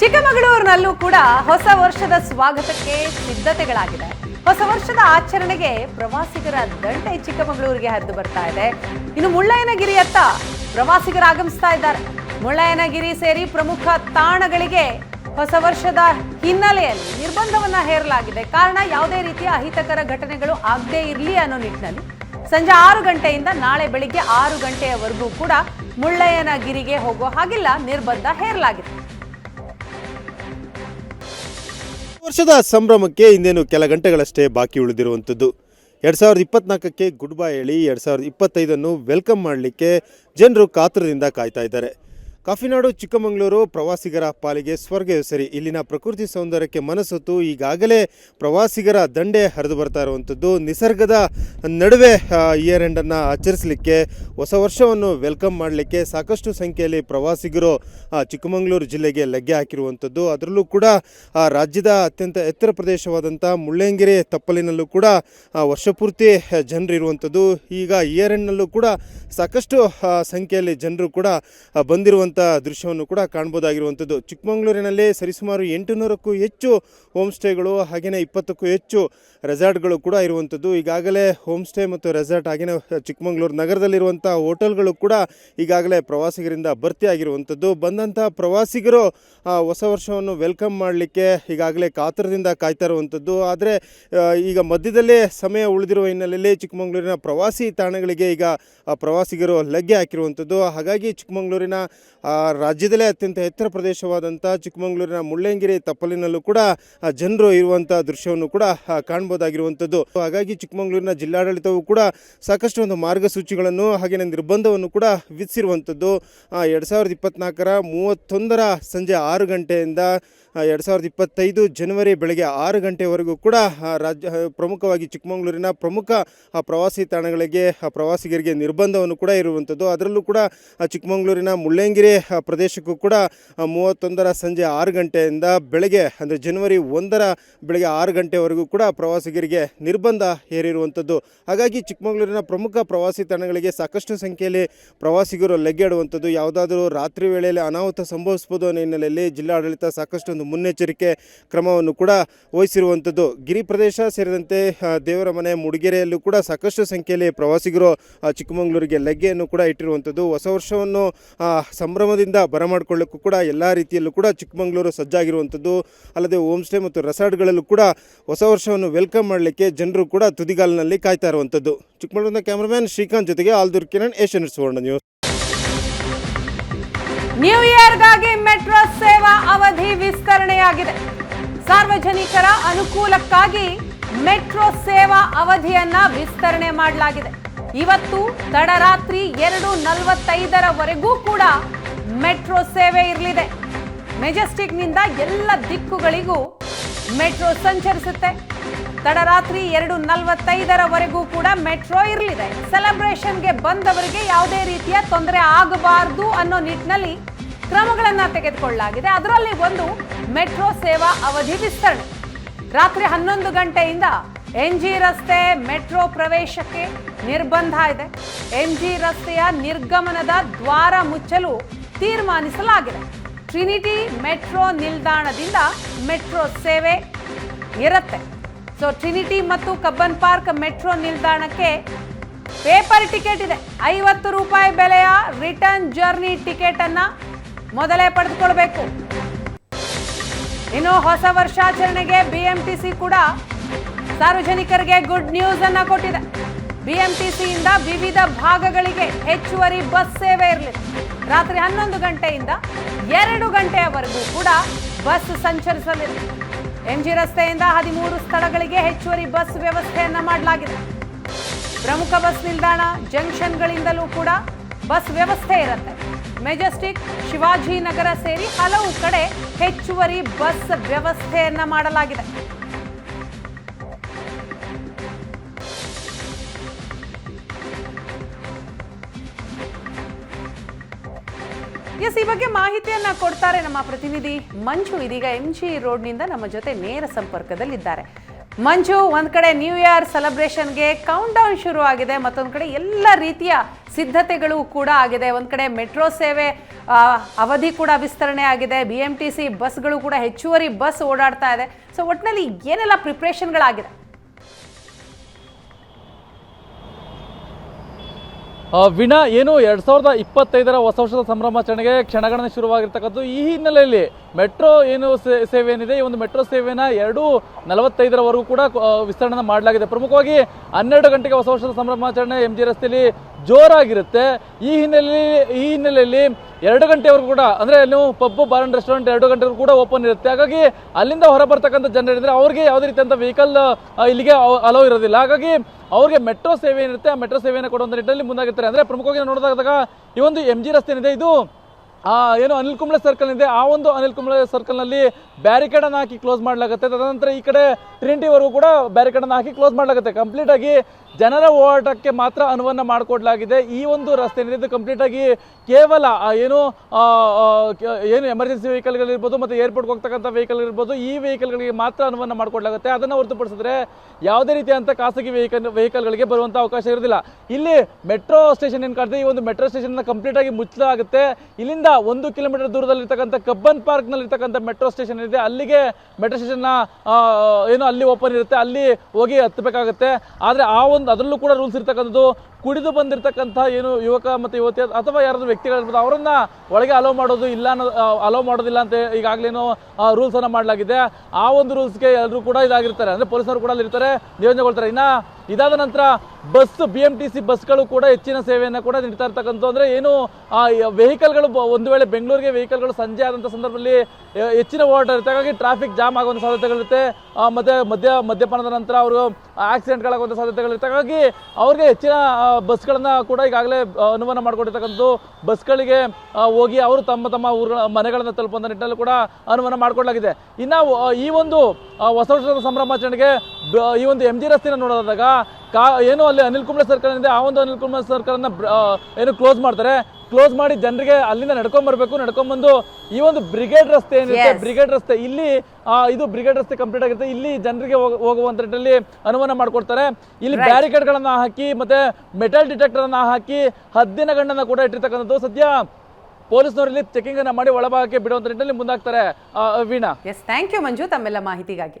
ಚಿಕ್ಕಮಗಳೂರಿನಲ್ಲೂ ಕೂಡ ಹೊಸ ವರ್ಷದ ಸ್ವಾಗತಕ್ಕೆ ಸಿದ್ಧತೆಗಳಾಗಿದೆ ಹೊಸ ವರ್ಷದ ಆಚರಣೆಗೆ ಪ್ರವಾಸಿಗರ ದಂಡೆ ಚಿಕ್ಕಮಗಳೂರಿಗೆ ಹರಿದು ಬರ್ತಾ ಇದೆ. ಇನ್ನು ಮುಳ್ಳಯ್ಯನಗಿರಿಯತ್ತ ಪ್ರವಾಸಿಗರು ಆಗಮಿಸ್ತಾ ಇದ್ದಾರೆ. ಮುಳ್ಳಯ್ಯನಗಿರಿ ಸೇರಿ ಪ್ರಮುಖ ತಾಣಗಳಿಗೆ ಹೊಸ ವರ್ಷದ ಹಿನ್ನೆಲೆಯಲ್ಲಿ ನಿರ್ಬಂಧವನ್ನ ಹೇರಲಾಗಿದೆ. ಕಾರಣ ಯಾವುದೇ ರೀತಿಯ ಅಹಿತಕರ ಘಟನೆಗಳು ಆಗದೇ ಇರಲಿ ಅನ್ನೋ ನಿಟ್ಟಿನಲ್ಲಿ ಸಂಜೆ ಆರು ಗಂಟೆಯಿಂದ ನಾಳೆ ಬೆಳಿಗ್ಗೆ ಆರು ಗಂಟೆಯವರೆಗೂ ಕೂಡ ಮುಳ್ಳಯ್ಯನಗಿರಿಗೆ ಹೋಗೋ ಹಾಗಿಲ್ಲ ನಿರ್ಬಂಧ ಹೇರಲಾಗಿದೆ. ವರ್ಷದ ಸಂಭ್ರಮಕ್ಕೆ ಇನ್ನೇನು ಕೆಲ ಗಂಟೆಗಳಷ್ಟೇ ಬಾಕಿ ಉಳಿದಿರುವಂಥದ್ದು. ಎರಡು ಸಾವಿರದ ಇಪ್ಪತ್ನಾಲ್ಕಕ್ಕೆ ಗುಡ್ ಬೈ ಹೇಳಿ ಎರಡು ಸಾವಿರದ ಇಪ್ಪತ್ತೈದನ್ನು ವೆಲ್ಕಮ್ ಮಾಡಲಿಕ್ಕೆ ಜನರು ಕಾತುರದಿಂದ ಕಾಯ್ತಾ ಇದ್ದಾರೆ. ಕಾಫಿನಾಡು ಚಿಕ್ಕಮಗಳೂರು ಪ್ರವಾಸಿಗರ ಪಾಲಿಗೆ ಸ್ವರ್ಗ ಸರಿ ಇಲ್ಲಿನ ಪ್ರಕೃತಿ ಸೌಂದರ್ಯಕ್ಕೆ ಮನಸ್ಸೊತ್ತು ಈಗಾಗಲೇ ಪ್ರವಾಸಿಗರ ದಂಡೆ ಹರಿದು ಬರ್ತಾ ಇರುವಂಥದ್ದು. ನಿಸರ್ಗದ ನಡುವೆ ಇಯರ್ ಎಂಡನ್ನು ಆಚರಿಸಲಿಕ್ಕೆ ಹೊಸ ವರ್ಷವನ್ನು ವೆಲ್ಕಮ್ ಮಾಡಲಿಕ್ಕೆ ಸಾಕಷ್ಟು ಸಂಖ್ಯೆಯಲ್ಲಿ ಪ್ರವಾಸಿಗರು ಚಿಕ್ಕಮಗಳೂರು ಜಿಲ್ಲೆಗೆ ಲಗ್ಗೆ ಹಾಕಿರುವಂಥದ್ದು. ಅದರಲ್ಲೂ ಕೂಡ ರಾಜ್ಯದ ಅತ್ಯಂತ ಎತ್ತರ ಪ್ರದೇಶವಾದಂಥ ಮುಳ್ಳಯ್ಯನಗಿರಿ ತಪ್ಪಲಿನಲ್ಲೂ ಕೂಡ ವರ್ಷಪೂರ್ತಿ ಜನರು ಇರುವಂಥದ್ದು. ಈಗ ಇಯರ್ ಎಂಡ್ನಲ್ಲೂ ಕೂಡ ಸಾಕಷ್ಟು ಸಂಖ್ಯೆಯಲ್ಲಿ ಜನರು ಕೂಡ ಆ, ಬಂದಿರುವಂಥ ದೃಶ್ಯವನ್ನು ಕೂಡ ಕಾಣ್ಬೋದಾಗಿರುವಂಥದ್ದು. ಚಿಕ್ಕಮಗಳೂರಿನಲ್ಲಿ ಸರಿಸುಮಾರು ಎಂಟುನೂರಕ್ಕೂ ಹೆಚ್ಚು ಹೋಮ್ ಸ್ಟೇಗಳು ಹಾಗೆಯೇ ಇಪ್ಪತ್ತಕ್ಕೂ ಹೆಚ್ಚು ರೆಸಾರ್ಟ್ಗಳು ಕೂಡ ಇರುವಂಥದ್ದು. ಈಗಾಗಲೇ ಹೋಮ್ ಸ್ಟೇ ಮತ್ತು ರೆಸಾರ್ಟ್ ಹಾಗೆಯೇ ಚಿಕ್ಕಮಗಳೂರು ನಗರದಲ್ಲಿರುವಂಥ ಹೋಟೆಲ್ಗಳು ಕೂಡ ಈಗಾಗಲೇ ಪ್ರವಾಸಿಗರಿಂದ ಭರ್ತಿಯಾಗಿರುವಂಥದ್ದು. ಬಂದಂಥ ಪ್ರವಾಸಿಗರು ಹೊಸ ವರ್ಷವನ್ನು ವೆಲ್ಕಮ್ ಮಾಡಲಿಕ್ಕೆ ಈಗಾಗಲೇ ಕಾತರದಿಂದ ಕಾಯ್ತಾ ಇರುವಂಥದ್ದು. ಆದರೆ ಈಗ ಮಧ್ಯದಲ್ಲೇ ಸಮಯ ಉಳಿದಿರುವ ಹಿನ್ನೆಲೆಯಲ್ಲಿ ಚಿಕ್ಕಮಗಳೂರಿನ ಪ್ರವಾಸಿ ತಾಣಗಳಿಗೆ ಈಗ ಪ್ರವಾಸಿಗರು ಲಗ್ಗೆ ಹಾಕಿರುವಂಥದ್ದು. ಹಾಗಾಗಿ ಚಿಕ್ಕಮಗಳೂರಿನ ರಾಜ್ಯದಲ್ಲೇ ಅತ್ಯಂತ ಎತ್ತರ ಪ್ರದೇಶವಾದಂಥ ಚಿಕ್ಕಮಗಳೂರಿನ ಮುಳ್ಳಯ್ಯನಗಿರಿ ತಪ್ಪಲಿನಲ್ಲೂ ಕೂಡ ಆ, ಜನರು ಇರುವಂಥ ದೃಶ್ಯವನ್ನು ಕೂಡ ಆ, ಕಾಣ್ಬೋದಾಗಿರುವಂಥದ್ದು ಹಾಗಾಗಿ ಚಿಕ್ಕಮಗಳೂರಿನ ಜಿಲ್ಲಾಡಳಿತವು ಕೂಡ ಸಾಕಷ್ಟು ಒಂದು ಮಾರ್ಗಸೂಚಿಗಳನ್ನು ಹಾಗೆಯೇ ನಿರ್ಬಂಧವನ್ನು ಕೂಡ ವಿಧಿಸಿರುವಂಥದ್ದು ಎರಡು ಸಾವಿರದ ಇಪ್ಪತ್ತ್ನಾಲ್ಕರ ಮೂವತ್ತೊಂದರ ಸಂಜೆ ಆರು ಗಂಟೆಯಿಂದ ಎರಡು ಸಾವಿರದ ಇಪ್ಪತ್ತೈದು ಜನವರಿ ಬೆಳಗ್ಗೆ ಆರು ಗಂಟೆವರೆಗೂ ಕೂಡ ರಾಜ್ಯ ಪ್ರಮುಖವಾಗಿ ಚಿಕ್ಕಮಗಳೂರಿನ ಪ್ರಮುಖ ಪ್ರವಾಸಿ ತಾಣಗಳಿಗೆ ಪ್ರವಾಸಿಗರಿಗೆ ನಿರ್ಬಂಧವನ್ನು ಕೂಡ ಇರುವಂಥದ್ದು. ಅದರಲ್ಲೂ ಕೂಡ ಚಿಕ್ಕಮಗಳೂರಿನ ಮುಳ್ಳಯ್ಯನಗಿರಿ ಪ್ರದೇಶಕ್ಕೂ ಕೂಡ ಮೂವತ್ತೊಂದರ ಸಂಜೆ ಆರು ಗಂಟೆಯಿಂದ ಬೆಳಗ್ಗೆ, ಅಂದರೆ ಜನವರಿ ಒಂದರ ಬೆಳಗ್ಗೆ ಆರು ಗಂಟೆವರೆಗೂ ಕೂಡ ಪ್ರವಾಸಿಗರಿಗೆ ನಿರ್ಬಂಧ ಹೇರಿರುವಂಥದ್ದು. ಹಾಗಾಗಿ ಚಿಕ್ಕಮಗಳೂರಿನ ಪ್ರಮುಖ ಪ್ರವಾಸಿ ತಾಣಗಳಿಗೆ ಸಾಕಷ್ಟು ಸಂಖ್ಯೆಯಲ್ಲಿ ಪ್ರವಾಸಿಗರು ಲಗ್ಗೆಡುವಂಥದ್ದು ಯಾವುದಾದರೂ ರಾತ್ರಿ ವೇಳೆಯಲ್ಲಿ ಅನಾಹುತ ಸಂಭವಿಸ್ಬೋದು ಅನ್ನೋ ಹಿನ್ನೆಲೆಯಲ್ಲಿ ಜಿಲ್ಲಾಡಳಿತ ಸಾಕಷ್ಟು ಒಂದು ಮುನ್ನೆಚ್ಚರಿಕೆ ಕ್ರಮವನ್ನು ಕೂಡ ವಹಿಸಿರುವಂಥದ್ದು. ಗಿರಿ ಪ್ರದೇಶ ಸೇರಿದಂತೆ ದೇವರ ಮನೆ ಮುಡಿಗೆರೆಯಲ್ಲೂ ಕೂಡ ಸಾಕಷ್ಟು ಸಂಖ್ಯೆಯಲ್ಲಿ ಪ್ರವಾಸಿಗರು ಚಿಕ್ಕಮಗಳೂರಿಗೆ ಲಗ್ಗೆಯನ್ನು ಕೂಡ ಇಟ್ಟಿರುವಂಥದ್ದು. ಹೊಸ ವರ್ಷವನ್ನು ಸಂಭ್ರಮದಿಂದ ಬರಮಾಡಿಕೊಳ್ಳೋಕ್ಕೂ ಕೂಡ ಎಲ್ಲ ರೀತಿಯಲ್ಲೂ ಕೂಡ ಚಿಕ್ಕಮಗಳೂರು ಸಜ್ಜಾಗಿರುವಂಥದ್ದು. ಅಲ್ಲದೆ ಹೋಮ್ ಸ್ಟೇ ಮತ್ತು ರೆಸಾರ್ಟ್ಗಳಲ್ಲೂ ಕೂಡ ಹೊಸ ವರ್ಷವನ್ನು ವೆಲ್ಕಮ್ ಮಾಡಲಿಕ್ಕೆ ಜನರು ಕೂಡ ತುದಿಗಾಲಿನಲ್ಲಿ ಕಾಯ್ತಾ ಇರುವಂಥದ್ದು. ಚಿಕ್ಕಮಗಳೂರಿನ ಕ್ಯಾಮ್ರಾಮ್ಯಾನ್ ಶ್ರೀಕಾಂತ್ ಜೊತೆಗೆ Aldur Kiran Asian Suvarna news. New ಇಯರ್ಗಾಗಿ metro ಸೇವಾ ಅವಧಿ ವಿಸ್ತರಣೆಯಾಗಿದೆ. ಸಾರ್ವಜನಿಕರ ಅನುಕೂಲಕ್ಕಾಗಿ ಮೆಟ್ರೋ ಸೇವಾ ಅವಧಿಯನ್ನ ವಿಸ್ತರಣೆ ಮಾಡಲಾಗಿದೆ. ಇವತ್ತು ತಡರಾತ್ರಿ ಎರಡು ನಲವತ್ತೈದರವರೆಗೂ ಕೂಡ ಮೆಟ್ರೋ ಸೇವೆ ಇರಲಿದೆ. ಮೆಜೆಸ್ಟಿಕ್ನಿಂದ ಎಲ್ಲ ದಿಕ್ಕುಗಳಿಗೂ ಮೆಟ್ರೋ ಸಂಚರಿಸುತ್ತೆ. ತಡರಾತ್ರಿ ಎರಡು ನಲವತ್ತೈದರವರೆಗೂ ಕೂಡ ಮೆಟ್ರೋ ಇರಲಿದೆ. ಸೆಲೆಬ್ರೇಷನ್ಗೆ ಬಂದವರಿಗೆ ಯಾವುದೇ ರೀತಿಯ ತೊಂದರೆ ಆಗಬಾರದು ಅನ್ನೋ ನಿಟ್ಟಿನಲ್ಲಿ ಕ್ರಮಗಳನ್ನು ತೆಗೆದುಕೊಳ್ಳಲಾಗಿದೆ. ಅದರಲ್ಲಿ ಒಂದು ಮೆಟ್ರೋ ಸೇವಾ ಅವಧಿ ವಿಸ್ತರಣೆ. ರಾತ್ರಿ ಹನ್ನೊಂದು ಗಂಟೆಯಿಂದ ಎನ್ ಜಿ ರಸ್ತೆ ಮೆಟ್ರೋ ಪ್ರವೇಶಕ್ಕೆ ನಿರ್ಬಂಧ ಇದೆ. ಎನ್ ಜಿ ರಸ್ತೆಯ ನಿರ್ಗಮನದ ದ್ವಾರ ಮುಚ್ಚಲು ತೀರ್ಮಾನಿಸಲಾಗಿದೆ. ಟ್ರಿನಿಟಿ ಮೆಟ್ರೋ ನಿಲ್ದಾಣದಿಂದ ಮೆಟ್ರೋ ಸೇವೆ ಇರುತ್ತೆ. ಸೊ ಟ್ರಿನಿಟಿ ಮತ್ತು ಕಬ್ಬನ್ ಪಾರ್ಕ್ ಮೆಟ್ರೋ ನಿಲ್ದಾಣಕ್ಕೆ ಪೇಪರ್ ಟಿಕೆಟ್ ಇದೆ. ಐವತ್ತು ರೂಪಾಯಿ ಬೆಲೆಯ ರಿಟರ್ನ್ ಜರ್ನಿ ಟಿಕೆಟ್ ಅನ್ನ ಮೊದಲೇ ಪಡೆದುಕೊಳ್ಬೇಕು. ಇನ್ನು ಹೊಸ ವರ್ಷಾಚರಣೆಗೆ ಬಿಎಂಟಿಸಿ ಕೂಡ ಸಾರ್ವಜನಿಕರಿಗೆ ಗುಡ್ ನ್ಯೂಸ್ ಅನ್ನ ಕೊಟ್ಟಿದೆ. ಬಿಎಂಟಿಸಿಯಿಂದ ವಿವಿಧ ಭಾಗಗಳಿಗೆ ಹೆಚ್ಚುವರಿ ಬಸ್ ಸೇವೆ ಇರಲಿ. ರಾತ್ರಿ ಹನ್ನೊಂದು ಗಂಟೆಯಿಂದ ಎರಡು ಗಂಟೆಯವರೆಗೂ ಕೂಡ ಬಸ್ ಸಂಚರಿಸಲಿದೆ. ಎಂಜಿ ರಸ್ತೆಯಿಂದ ಹದಿಮೂರು ಸ್ಥಳಗಳಿಗೆ ಹೆಚ್ಚುವರಿ ಬಸ್ ವ್ಯವಸ್ಥೆಯನ್ನ ಮಾಡಲಾಗಿದೆ. ಪ್ರಮುಖ ಬಸ್ ನಿಲ್ದಾಣ ಜಂಕ್ಷನ್ಗಳಿಂದಲೂ ಕೂಡ ಬಸ್ ವ್ಯವಸ್ಥೆ ಇರುತ್ತೆ. ಮೆಜೆಸ್ಟಿಕ್, ಶಿವಾಜಿನಗರ ಸೇರಿ ಹಲವು ಕಡೆ ಹೆಚ್ಚುವರಿ ಬಸ್ ವ್ಯವಸ್ಥೆಯನ್ನ ಮಾಡಲಾಗಿದೆ. ಎಸ್ ಈ ಬಗ್ಗೆ ಮಾಹಿತಿಯನ್ನ ಕೊಡ್ತಾರೆ ನಮ್ಮ ಪ್ರತಿನಿಧಿ ಮಂಜು. ಇದೀಗ ಎಂ ಜಿ ರೋಡ್ನಿಂದ ನಮ್ಮ ಜೊತೆ ನೇರ ಸಂಪರ್ಕದಲ್ಲಿದ್ದಾರೆ. ಮಂಜು, ಒಂದ್ ಕಡೆ ನ್ಯೂ ಇಯರ್ ಸೆಲೆಬ್ರೇಷನ್ಗೆ ಕೌಂಟ್ ಡೌನ್ ಶುರು ಆಗಿದೆ. ಮತ್ತೊಂದ್ ಕಡೆ ಎಲ್ಲ ರೀತಿಯ ಸಿದ್ಧತೆಗಳು ಕೂಡ ಆಗಿದೆ. ಒಂದ್ ಕಡೆ ಮೆಟ್ರೋ ಸೇವೆ ಅವಧಿ ಕೂಡ ವಿಸ್ತರಣೆ ಆಗಿದೆ. ಬಿ ಎಂ ಟಿ ಸಿ ಬಸ್ಗಳು ಕೂಡ ಹೆಚ್ಚುವರಿ ಬಸ್ ಓಡಾಡ್ತಾ ಇದೆ. ಸೊ ಒಟ್ಟಿನಲ್ಲಿ ಏನೆಲ್ಲ ಪ್ರಿಪ್ರೇಷನ್ಗಳಾಗಿದೆ ವೀಣಾ ಏನು ಎರಡು ಸಾವಿರದ ಇಪ್ಪತ್ತೈದರ ಹೊಸ ವರ್ಷದ ಸಂಭ್ರಮಾಚರಣೆಗೆ ಕ್ಷಣಗಣನೆ ಶುರುವಾಗಿರ್ತಕ್ಕಂಥದ್ದು ಈ ಹಿನ್ನೆಲೆಯಲ್ಲಿ. ಮೆಟ್ರೋ ಏನು ಸೇವೆ ಏನಿದೆ ಈ ಒಂದು ಮೆಟ್ರೋ ಸೇವೆನ ಎರಡು ನಲವತ್ತೈದರವರೆಗೂ ಕೂಡ ವಿಸ್ತರಣೆ ಮಾಡಲಾಗಿದೆ. ಪ್ರಮುಖವಾಗಿ ಹನ್ನೆರಡು ಗಂಟೆಗೆ ಹೊಸ ವರ್ಷದ ಸಂಭ್ರಮಾಚರಣೆ ಎಂ ಜಿ ರಸ್ತೆಯಲ್ಲಿ ಜೋರಾಗಿರುತ್ತೆ. ಈ ಹಿನ್ನೆಲೆಯಲ್ಲಿ ಈ ಹಿನ್ನೆಲೆಯಲ್ಲಿ ಎರಡು ಗಂಟೆವರೆಗೂ ಕೂಡ, ಅಂದರೆ ನೀವು ಪಬ್, ಬಾರ್ ಅಂಡ್ ರೆಸ್ಟೋರೆಂಟ್ ಎರಡು ಗಂಟೆವರೆಗೂ ಕೂಡ ಓಪನ್ ಇರುತ್ತೆ. ಹಾಗಾಗಿ ಅಲ್ಲಿಂದ ಹೊರ ಬರ್ತಕ್ಕಂಥ ಜನರಿದ್ರೆ ಅವ್ರಿಗೆ ಯಾವುದೇ ರೀತಿಯಂಥ ವೆಹಿಕಲ್ ಇಲ್ಲಿಗೆ ಅಲೋ ಇರೋದಿಲ್ಲ. ಹಾಗಾಗಿ ಅವ್ರಿಗೆ ಮೆಟ್ರೋ ಸೇವೆ ಏನಿರುತ್ತೆ, ಆ ಮೆಟ್ರೋ ಸೇವೆಯನ್ನು ಕೊಡುವಂಥ ನಿಟ್ಟಿನಲ್ಲಿ ಮುಂದಾಗಿರ್ತಾರೆ. ಅಂದರೆ ಪ್ರಮುಖವಾಗಿ ನೋಡಿದಾಗ ಈ ಒಂದು ಎಂ ಜಿ ರಸ್ತೆ ಏನಿದೆ ಇದು ಏನು ಅನಿಲ್ ಕುಂಬ್ಳೆ ಸರ್ಕಲ್ ಇದೆ ಆ ಒಂದು ಅನಿಲ್ ಕುಂಬ್ಳೆ ಸರ್ಕಲ್ನಲ್ಲಿ ಬ್ಯಾರಿಕೇಡ್ ಅನ್ನು ಹಾಕಿ ಕ್ಲೋಸ್ ಮಾಡಲಾಗುತ್ತೆ. ತದನಂತರ ಈ ಕಡೆ ಟ್ರಿನಿಟಿವರೆಗೂ ಕೂಡ ಬ್ಯಾರಿಕೇಡ್ ಅನ್ನು ಹಾಕಿ ಕ್ಲೋಸ್ ಮಾಡಲಾಗುತ್ತೆ. ಕಂಪ್ಲೀಟ್ ಆಗಿ ಜನರ ಓಡಾಟಕ್ಕೆ ಮಾತ್ರ ಅನುವನ್ನ ಮಾಡಿಕೊಡ್ಲಾಗಿದೆ. ಈ ಒಂದು ರಸ್ತೆ ಏನಿದೆ ಇದು ಕಂಪ್ಲೀಟ್ ಆಗಿ ಕೇವಲ ಆ ಏನು ಆ, ಆ, ಏನು ಎಮರ್ಜೆನ್ಸಿ ವೆಹಿಕಲ್ಗಳಿರ್ಬೋದು ಮತ್ತು ಏರ್ಪೋರ್ಟ್ಗೆ ಹೋಗ್ತಕ್ಕಂಥ ವೆಹಿಕಲ್ ಇರ್ಬೋದು ಈ ವೆಹಿಕಲ್ಗಳಿಗೆ ಮಾತ್ರ ಅನುವನ್ನ ಮಾಡಿಕೊಡ್ಲಾಗುತ್ತೆ. ಅದನ್ನು ಹೊರತುಪಡಿಸಿದ್ರೆ ಯಾವುದೇ ರೀತಿಯಂತ ಖಾಸಗಿ ವೆಹಿಕಲ್ ವೆಹಿಕಲ್ಗಳಿಗೆ ಬರುವಂಥ ಅವಕಾಶ ಇರೋದಿಲ್ಲ ಇಲ್ಲಿ ಮೆಟ್ರೋ ಸ್ಟೇಷನ್ ಏನು ಕಾಣ್ತದೆ? ಈ ಒಂದು ಮೆಟ್ರೋ ಸ್ಟೇಷನ್ ಕಂಪ್ಲೀಟ್ ಆಗಿ ಮುಚ್ಚಲಾಗುತ್ತೆ. ಇಲ್ಲಿಂದ ಒಂದು ಕಿಲೋಮೀಟರ್ ದೂರದಲ್ಲಿರ್ತಕ್ಕಂಥ ಕಬ್ಬನ್ ಪಾರ್ಕ್ನಲ್ಲಿ ಇರ್ತಕ್ಕಂಥ ಮೆಟ್ರೋ ಸ್ಟೇಷನ್ ಇದೆ. ಅಲ್ಲಿಗೆ ಮೆಟ್ರೋ ಸ್ಟೇಷನ್ನ ಏನು ಅಲ್ಲಿ ಓಪನ್ ಇರುತ್ತೆ. ಅಲ್ಲಿ ಹೋಗಿ ಹತ್ತಬೇಕಾಗುತ್ತೆ. ಆದರೆ ಆ ಒಂದು, ಅದರಲ್ಲೂ ಕೂಡ ರೂಲ್ಸ್ ಇರ್ತಕ್ಕಂಥದ್ದು, ಕುಡಿದು ಬಂದಿರತಕ್ಕಂಥ ಏನು ಯುವಕ ಮತ್ತು ಯುವತಿ ಅಥವಾ ಯಾರಾದ್ರೂ ವ್ಯಕ್ತಿಗಳಿರ್ಬೋದು ಅವರನ್ನ ಒಳಗೆ ಅಲೋ ಮಾಡೋದು ಇಲ್ಲ ಅಲೋ ಮಾಡೋದಿಲ್ಲ ಅಂತ ಈಗಾಗಲೇನು ರೂಲ್ಸ್ ಅನ್ನ ಮಾಡಲಾಗಿದೆ. ಆ ಒಂದು ರೂಲ್ಸ್ಗೆ ಎಲ್ಲರೂ ಕೂಡ ಇದಾಗಿರ್ತಾರೆ. ಅಂದ್ರೆ ಪೊಲೀಸರು ಕೂಡ ಅಲ್ಲಿ ಇರ್ತಾರೆ ನಿಯೋಜನೆಗೊಳ್ತಾರೆ. ಇನ್ನ ಇದಾದ ನಂತರ bus B M T C ಬಸ್ಗಳು ಕೂಡ ಹೆಚ್ಚಿನ ಸೇವೆಯನ್ನು ಕೂಡ ನೀಡ್ತಾ ಇರ್ತಕ್ಕಂಥ ಅಂದರೆ ಏನು ವೆಹಿಕಲ್ಗಳು ಒಂದು ವೇಳೆ ಬೆಂಗಳೂರಿಗೆ ವೆಹಿಕಲ್ಗಳು ಸಂಜೆ ಆದಂಥ ಸಂದರ್ಭದಲ್ಲಿ ಹೆಚ್ಚಿನ ಓಡಾಟ ಇರುತ್ತೆ. ಹಾಗಾಗಿ ಟ್ರಾಫಿಕ್ ಜಾಮ್ ಆಗುವಂಥ ಸಾಧ್ಯತೆಗಳಿರುತ್ತೆ. ಮತ್ತು ಮದ್ಯ ಮದ್ಯಪಾನದ ನಂತರ ಅವರು ಆಕ್ಸಿಡೆಂಟ್ಗಳಾಗುವಂಥ ಸಾಧ್ಯತೆಗಳಿರುತ್ತೆ. ಹಾಗಾಗಿ ಅವ್ರಿಗೆ ಹೆಚ್ಚಿನ ಬಸ್ಗಳನ್ನು ಕೂಡ ಈಗಾಗಲೇ ಅನುಮಾನ ಮಾಡಿಕೊಂಡಿರ್ತಕ್ಕಂಥ ಬಸ್ಗಳಿಗೆ ಹೋಗಿ ಅವರು ತಮ್ಮ ತಮ್ಮ ಊರುಗಳ, ಮನೆಗಳನ್ನು ತಲುಪುವಂಥ ನಿಟ್ಟಿನಲ್ಲಿ ಕೂಡ ಅನುಮಾನ ಮಾಡಿಕೊಳ್ಳಲಾಗಿದೆ ಇನ್ನು ಈ ಒಂದು ಹೊಸ ವರ್ಷದ ಸಂಭ್ರಮಾಚರಣೆಗೆ ಈ ಒಂದು ಎಂ ಜಿ ರಸ್ತೆಯನ್ನು ನೋಡೋದಾಗ ಕಾ ಏನು ಅಲ್ಲಿ ಅನಿಲ್ ಕುಂಬ್ಳೆ ಸರ್ಕಲ್ ಇದೆ ಆ ಒಂದು ಅನಿಲ್ ಕುಂಬ್ಳೆ ಸರ್ಕಲ್ನ ಏನು ಕ್ಲೋಸ್ ಮಾಡ್ತಾರೆ. ಕ್ಲೋಸ್ ಮಾಡಿ ಜನರಿಗೆ ಅಲ್ಲಿಂದ ನಡ್ಕೊಂಡ್ಬರ್ಬೇಕು ನಡ್ಕೊಂಡ್ಬಂದು ನಡ್ಕೊಂಡ್ ಬಂದು ಈ ಒಂದು ಬ್ರಿಗೇಡ್ ರಸ್ತೆ ಏನಿರುತ್ತೆ. ಬ್ರಿಗೇಡ್ ರಸ್ತೆ ಇಲ್ಲಿ ಇದು ಬ್ರಿಗೇಡ್ ರಸ್ತೆ ಕಂಪ್ಲೀಟ್ ಆಗಿರುತ್ತೆ. ಇಲ್ಲಿ ಜನರಿಗೆ ಹೋಗುವಂತಲ್ಲಿ ಹೋಗುವಂತ ಅನುಮಾನ ಮಾಡ್ಕೊಡ್ತಾರೆ. ಇಲ್ಲಿ ಬ್ಯಾರಿಕೇಡ್ಗಳನ್ನ ಬ್ಯಾರಿಕೇಡ್ ಗಳನ್ನ ಹಾಕಿ ಮತ್ತೆ ಮೆಟಲ್ ಡಿಟೆಕ್ಟರ್ ಅನ್ನ ಹಾಕಿ ಹದ್ದಿನ ಗಂಡನ್ನ ಕೂಡ ಇಟ್ಟಿರ್ತಕ್ಕಂಥದ್ದು. ಸದ್ಯ ಪೊಲೀಸ್ನವರು ಇಲ್ಲಿ ಚೆಕಿಂಗ್ ಅನ್ನ ಮಾಡಿ ಒಳಭಾಗಕ್ಕೆ ಬಿಡುವಂತ ನಿಟ್ಟಿನಲ್ಲಿ ಮುಂದಾಗ್ತಾರೆ Veena. Yes thank you Manju ತಮ್ಮೆಲ್ಲ ಮಾಹಿತಿಗಾಗಿ.